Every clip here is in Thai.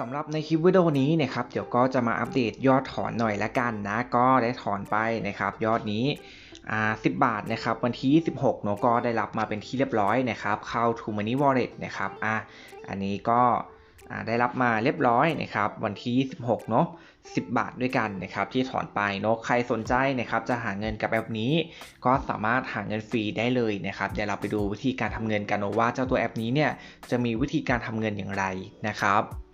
สำหรับในคลิปวิดีโอนี้นะครับเดี๋ยวก็จะมาอัปเดตยอดถอนหน่อยละกันนะก็ได้ถอนไปนะครับยอดนี้อ่า10บาทนะครับวันที่16เนอะก็ได้รับมาเป็นที่เรียบร้อยนะครับเข้า To Money Wallet นะครับอะอันนี้ก็ได้รับมาเรียบร้อยนะครับวันที่ 26 เนอะ10 บาทด้วยกันนะครับที่ถอนไปเนอะใครสนใจนะครับจะหาเงินกับแอปนี้ ก็สามารถหาเงินฟรีได้เลยนะครับเดี๋ยวเราไปดูวิธีการทำเงินกันนะว่าเจ้าตัวแอปนี้เนี่ยจะมีวิธีการทำเงินอย่างไรนะครับ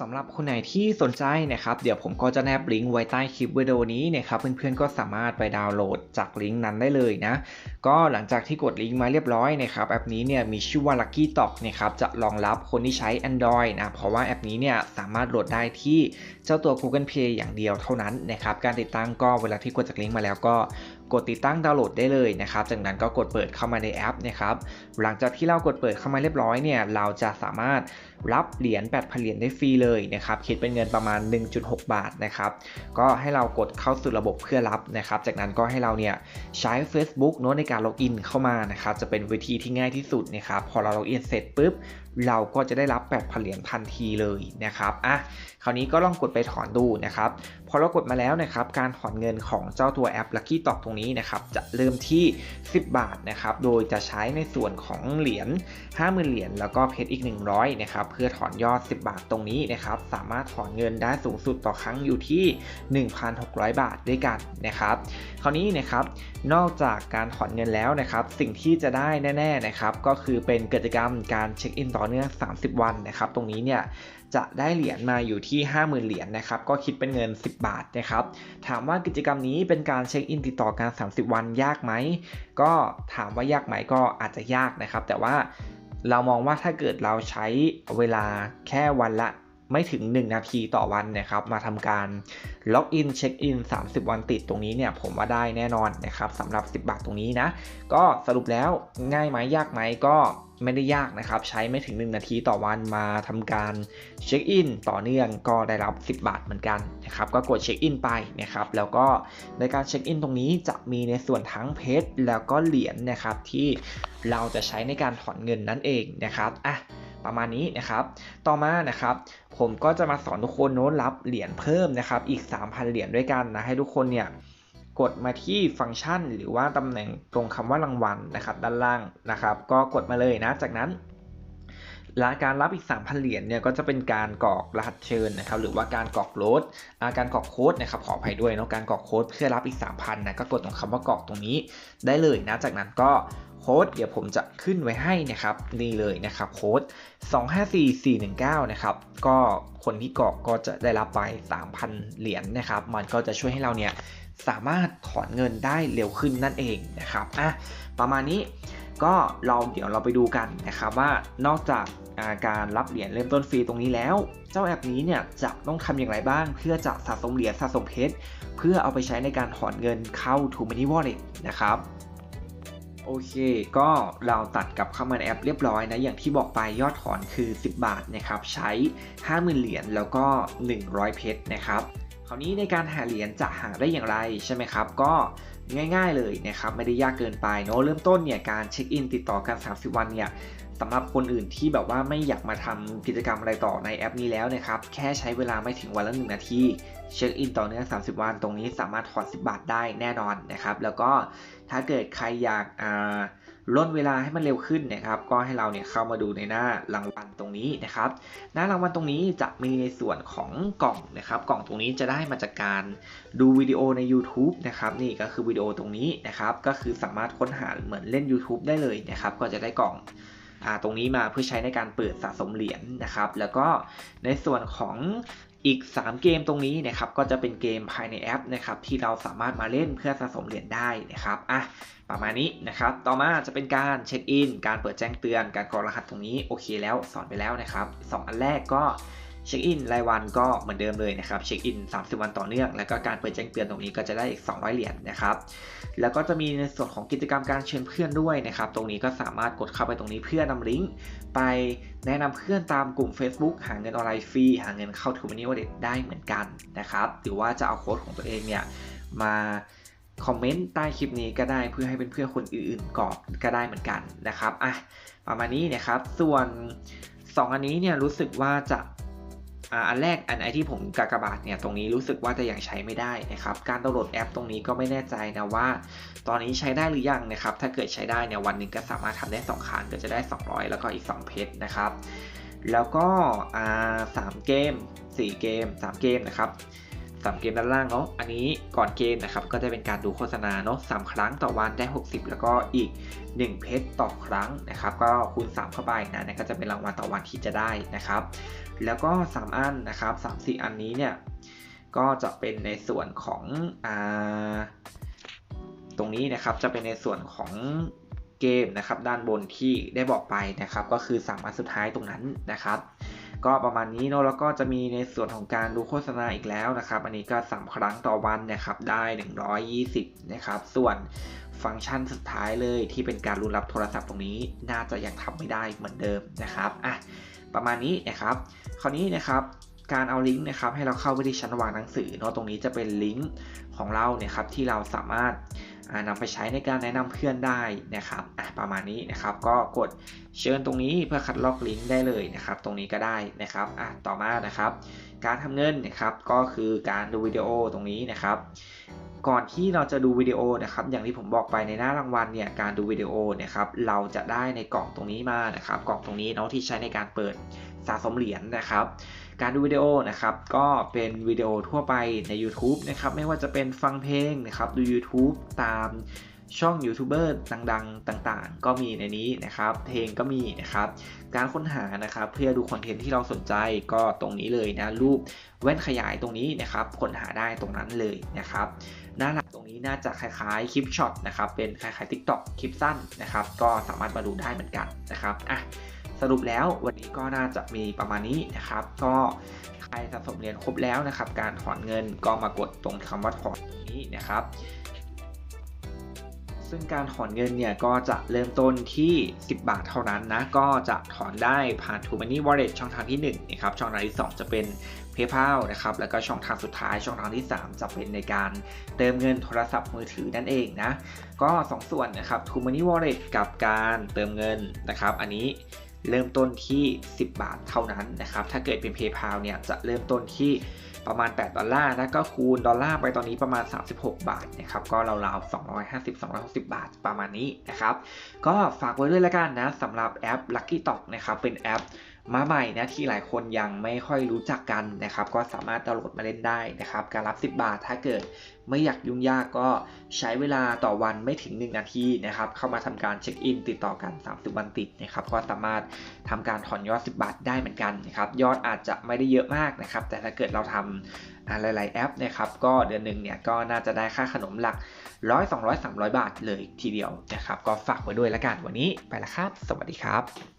สำหรับคนไหนที่สนใจนะครับ เดี๋ยวผมก็จะแนบลิงก์ไว้ใต้คลิปวิดีโอนี้นะครับเพื่อนๆก็สามารถไปดาวน์โหลดจากลิงก์นั้นได้เลยนะ ก็หลังจากที่กดลิงก์มาเรียบร้อยนะครับแอปนี้เนี่ยมีชื่อว่า Lucky Talk นะครับจะรองรับคนที่ใช้ Android นะเพราะว่าแอปนี้เนี่ยสามารถโหลดได้ที่เจ้าตัว Google Play อย่างเดียวเท่านั้นนะครับการติดตั้งก็เวลาที่กดจากลิงก์มาแล้วก็ กดติดตั้งดาวน์โหลดได้เลยนะครับ จากนั้นก็กดเปิดเข้ามาในแอปนะครับ หลังจากที่เรากดเปิดเข้ามาเรียบร้อยเนี่ย เราจะสามารถรับเหรียญ8 0 0เหรียญได้ฟรีเลยนะครับ คิดเป็นเงินประมาณ 1.6 บาทนะครับ ก็ให้เรากดเข้าสู่ระบบเพื่อรับนะครับ จากนั้นก็ให้เราเนี่ยใช้ Facebook โน้ตในการล็อกอินเข้ามานะครับ จะเป็นวิธีที่ง่ายที่สุดนะครับ พอเราล็อกอินเสร็จปุ๊บเราก็จะได้รับ 8,000 เหรียญทันทีเลยนะครับอะคราวนี้ก็ลองกดไปถอนดูนะครับพอเรากดมาแล้วนะครับการถอนเงินของเจ้าตัวแอป Lucky Talk ตรงนี้นะครับจะเริ่มที่ 10 บาทนะครับโดยจะใช้ในส่วนของเหรียญ50,000 เหรียญแล้วก็เพชรอีก 100นะครับเพื่อถอนยอด 10 บาทตรงนี้นะครับสามารถถอนเงินได้สูงสุดต่อครั้งอยู่ที่ 1,600 บาทด้วยกันนะครับคราวนี้นะครับนอกจากการถอนเงินแล้วนะครับสิ่งที่จะได้แน่ๆนะครับก็คือเป็นกิจกรรมการเช็คอินต่อเนื่อง 30 วันนะครับ ตรงนี้เนี่ยจะได้เหรียญมาอยู่ที่ 50,000 เหรียญนะครับ ก็คิดเป็นเงิน 10 บาทนะครับ ถามว่ากิจกรรมนี้เป็นการเช็คอินติดต่อกัน 30 วันยากไหม ก็ถามว่ายากไหมก็อาจจะยากนะครับ แต่ว่าเรามองว่าถ้าเกิดเราใช้เวลาแค่วันละไม่ถึง 1 นาทีต่อวันนะครับมาทำการล็อกอินเช็คอิน30 วันติดตรงนี้เนี่ยผมว่าได้แน่นอนนะครับสำหรับ 10 บาทตรงนี้นะ ก็สรุปแล้วง่ายไหมยากไหมก็ ไม่ได้ยากนะครับ ใช้ไม่ถึง 1 นาทีต่อวันมาทำการเช็คอินต่อเนื่องก็ได้รับ 10 บาทเหมือนกันนะครับ ก็กดเช็คอินไปนะครับ แล้วก็ในการเช็คอินตรงนี้จะมีในส่วนทั้งเพชรแล้วก็เหรียญนะครับที่เราจะใช้ในการถอนเงินนั่นเองนะครับอะประมาณนี้นะครับ ต่อมานะครับ ผมก็จะมาสอนทุกคนโน้ตรับเหรียญเพิ่มนะครับ อีก 3,000 เหรียญด้วยกันนะ ให้ทุกคนเนี่ย กดมาที่ฟังก์ชัน หรือว่าตำแหน่งตรงคำว่ารางวัลนะครับ ด้านล่างนะครับ ก็กดมาเลยนะ จากนั้น และการรับอีก 3,000 เหรียญเนี่ยก็จะเป็นการกรอกรหัสเชิญนะครับหรือว่าการกรอกโค้ดการกรอกโค้ดนะครับขออภัยด้วยเนาะการกรอกโค้ดเพื่อรับอีก 3,000นะก็กดตรงคำว่ากรอกตรงนี้ได้เลยนะจากนั้นก็โค้ดเดี๋ยวผมจะขึ้นไว้ให้นะครับนี่เลยนะครับโค้ด 254419 นะครับก็คนที่กรอกก็จะได้รับไป 3,000 เหรียญนะครับมันก็จะช่วยให้เราเนี่ยสามารถถอนเงินได้เร็วขึ้นนั่นเองนะครับอะประมาณนี้ ก็เราเดี๋ยวเราไปดูกันนะครับว่านอกจากการรับเหรียญเริ่มต้นฟรีตรงนี้แล้ว เจ้าแอปนี้เนี่ยจะต้องทำอย่างไรบ้าง เพื่อจะสะสมเหรียญสะสมเพชรเพื่อเอาไปใช้ในการถอนเงินเข้า To Money Wallet นะครับโอเค ก็เราตัดกับเข้ามาในแอปเรียบร้อยนะ อย่างที่บอกไปยอดถอนคือ 10 บาทนะครับ ใช้ 50,000 เหรียญแล้วก็ 100 เพชรนะครับ คราวนี้ในการหาเหรียญจะหาได้อย่างไรใช่ไหมครับ ก็ ง่ายๆเลยนะครับไม่ได้ยากเกินไปเนาะเริ่มต้นเนี่ยการเช็คอินติดต่อกัน 30 วันเนี่ยสำหรับคนอื่นที่แบบว่าไม่อยากมาทำกิจกรรมอะไรต่อในแอปนี้แล้วนะครับแค่ใช้เวลาไม่ถึงวันละ1นาทีเช็คอินต่อเนื่อง 30 วันตรงนี้สามารถถอน10 บาทได้แน่นอนนะครับ แล้วก็ถ้าเกิดใครอยากอ่าล่นเวลาให้มันเร็วขึ้นนะครับ ก็ให้เราเนี่ยเข้ามาดูในหน้ารางวัลตรงนี้นะครับ หน้ารางวัลตรงนี้จะมีในส่วนของกล่องนะครับ กล่องตรงนี้จะได้มาจากการดูวิดีโอใน YouTube นะครับ นี่ก็คือวิดีโอตรงนี้นะครับ ก็คือสามารถค้นหาเหมือนเล่น YouTube ได้เลยนะครับ ก็จะได้กล่องตรงนี้มาเพื่อใช้ในการเปิดสะสมเหรียญนะครับ แล้วก็ในส่วนของอีก 3 เกมตรงนี้นะครับก็จะเป็นเกมภายในแอปนะครับที่เราสามารถมาเล่นเพื่อสะสมเหรียญได้นะครับอะประมาณนี้นะครับต่อมาจะเป็นการเช็คอิน การเปิดแจ้งเตือน การกรอกรหัสตรงนี้โอเคแล้วสอนไปแล้วนะครับ 2 อันแรกก็ เช็คอินรายวันก็เหมือนเดิมเลยนะครับเช็คอิน 30 วันต่อเนื่อง แล้วก็การเปิดแจ้งเตือนตรงนี้ก็จะได้อีก 200 เหรียญนะครับ แล้วก็จะมีในส่วนของกิจกรรมการเชิญเพื่อนด้วยนะครับ ตรงนี้ก็สามารถกดเข้าไปตรงนี้เพื่อนำลิงก์ไปแนะนำเพื่อนตามกลุ่ม Facebook หาเงินออนไลน์ฟรีหาเงินเข้า To Money Wallet ได้เหมือนกันนะครับ หรือว่าจะเอาโค้ดของตัวเองเนี่ยมาคอมเมนต์ใต้คลิปนี้ก็ได้เพื่อให้เป็นเพื่อนคนอื่นๆกรอกก็ได้เหมือนกันนะครับอะประมาณนี้นะครับ ส่วน 2 อันนี้เนี่ยรู้สึกว่าจะ อันแรกอันไอที่ผมกากบาทเนี่ยตรงนี้รู้สึกว่าจะยังใช้ไม่ได้นะครับการดาวน์โหลดแอปตรงนี้ก็ไม่แน่ใจนะว่า ตอนนี้ใช้ได้หรือยังนะครับถ้าเกิดใช้ได้เนี่ยวันหนึ่งก็สามารถทำได้ 2ครั้งก็จะได้ 200 แล้วก็อีก 2 เพชรนะครับแล้วก็สามเกม 4 เกม 3 เกมนะครับ สามเกมด้านล่างเนาะอันนี้ก่อนเกมนะครับก็จะเป็นการดูโฆษณาเนาะสครั้งต่อวันได้ 60 แล้วก็อีก 1 เพชรต่อครั้งนะครับก็คูณ 3 เข้าไปนะนั่นก็จะเป็นรางวัลต่อวันที่จะได้นะครับ แล้วก็ 3 อันนะครับ3 4 อันนี้เนี่ยก็จะเป็นในส่วนของอ่าตรงนี้นะครับจะเป็นในส่วนของเกมนะครับด้านบนที่ได้บอกไปนะครับ ก็คือ3อันสุดท้ายตรงนั้นนะครับ ก็ประมาณนี้เนาะแล้วก็จะมีในส่วนของการดูโฆษณาอีกแล้วนะครับ อันนี้ก็ 3 ครั้งต่อวันนะครับได้ 120 นะครับ ส่วนฟังก์ชันสุดท้ายเลยที่เป็นการรุนรับโทรศัพท์ตรงนี้ น่าจะยังทำไม่ได้เหมือนเดิมนะครับอะประมาณนี้นะครับ คราวนี้นะครับการเอาลิงก์นะครับให้เราเข้าไปที่ชั้นวางหนังสือเนาะตรงนี้จะเป็นลิงก์ของเราเนี่ยครับที่เราสามารถ นำไปใช้ในการแนะนำเพื่อนได้นะครับประมาณนี้นะครับ ก็กดเชิญตรงนี้เพื่อคัดลอกลิงก์ได้เลยนะครับ ตรงนี้ก็ได้นะครับต่อมานะครับ การทำเงินนะครับก็คือการดูวิดีโอตรงนี้นะครับก่อนที่เราจะดูวิดีโอนะครับ อย่างที่ผมบอกไปในหน้ารางวัลเนี่ยการดูวิดีโอนะครับ เราจะได้ในกล่องตรงนี้มานะครับ กล่องตรงนี้เนาะที่ใช้ในการเปิดสะสมเหรียญนะครับ การดูวิดีโอนะครับก็เป็นวิดีโอทั่วไปใน YouTube นะครับไม่ว่าจะเป็นฟังเพลงนะครับดู YouTube ตามช่องยูทูบเบอร์ดังๆ ต่างๆ ก็มีในนี้นะครับ เพลงก็มีนะครับ การค้นหานะครับ เพื่อดูคอนเทนต์ที่เราสนใจก็ตรงนี้เลยนะ รูปแว่นขยายตรงนี้นะครับ ค้นหาได้ตรงนั้นเลยนะครับ หน้าหลักตรงนี้น่าจะคล้ายๆคลิปช็อตนะครับ เป็นคล้ายๆ TikTok คลิปสั้นนะครับ ก็สามารถมาดูได้เหมือนกันนะครับ อะ สรุปแล้ววันนี้ก็น่าจะมีประมาณนี้นะครับ ก็ใครสะสมเหรียญครบแล้วนะครับ การถอนเงินก็มากดตรงคำว่าถอนตรงนี้นะครับซึ่งการถอนเงินเนี่ยก็จะเริ่มต้นที่ 10 บาทเท่านั้นนะ ก็จะถอนได้ผ่าน t ู Money Wallet ช่องทางที่1นะครับ ช่องทางที่ 2 จะเป็น PayPal นะครับ แล้วก็ช่องทางสุดท้ายช่องทางที่ 3 จะเป็นในการเติมเงินโทรศัพท์มือถือนั่นเองนะ ก็ 2 ส่วนนะครับ t ู Money Wallet กับการเติมเงินนะครับ อันนี้ เริ่มต้นที่ 10 บาทเท่านั้นนะครับ ถ้าเกิดเป็น PayPal เนี่ยจะเริ่มต้นที่ประมาณ 8 ดอลลาร์นะก็คูณดอลลาร์ไปตอนนี้ประมาณ 36 บาทนะครับก็ราวๆ 250-260 บาทประมาณนี้นะครับ ก็ฝากไว้ด้วยแล้วกันนะสำหรับแอป Lucky Talk นะครับเป็นแอปมาใหม่นะที่หลายคนยังไม่ค่อยรู้จักกันนะครับ ก็สามารถดาวน์โหลดมาเล่นได้นะครับ การรับ 10 บาทถ้าเกิดไม่อยากยุ่งยากก็ใช้เวลาต่อวันไม่ถึง 1 นาทีนะครับ เข้ามาทำการเช็คอินติดต่อกัน 30 วันติดนะครับ ก็สามารถทำการถอนยอด 10 บาทได้เหมือนกันนะครับ ยอดอาจจะไม่ได้เยอะมากนะครับ แต่ถ้าเกิดเราทำหลาย ๆ แอปนะครับ ก็เดือนหนึ่งเนี่ยก็น่าจะได้ค่าขนมหลักร้อยสองร้อยสามร้อยบาทเลยทีเดียวนะครับ ก็ฝากไว้ด้วยละกันวันนี้ไปละครับ สวัสดีครับ